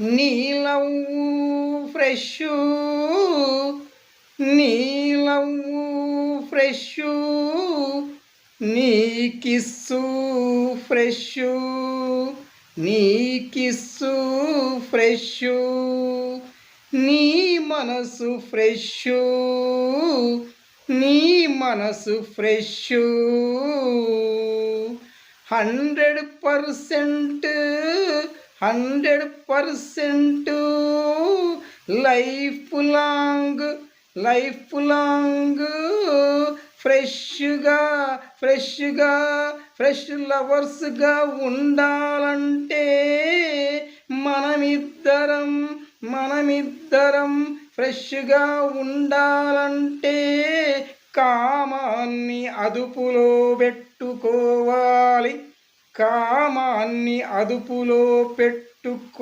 నీలవ్వు fresh నీలవ్వు fresh నీ kiss fresh నీ కిస్సు ఫ్రెష్ నీ మనసు ఫ్రెష్ నీ మనసు fresh. Hundred percent hundred percent life long life long. ఫ్రెష్గా ఫ్రెష్గా ఫ్రెష్ లవర్స్గా ఉండాలంటే మనమిద్దరం మనమిద్దరం ఫ్రెష్గా ఉండాలంటే కామాన్ని అదుపులో పెట్టుకోవాలి. కామాన్ని అదుపులో పెట్టుకో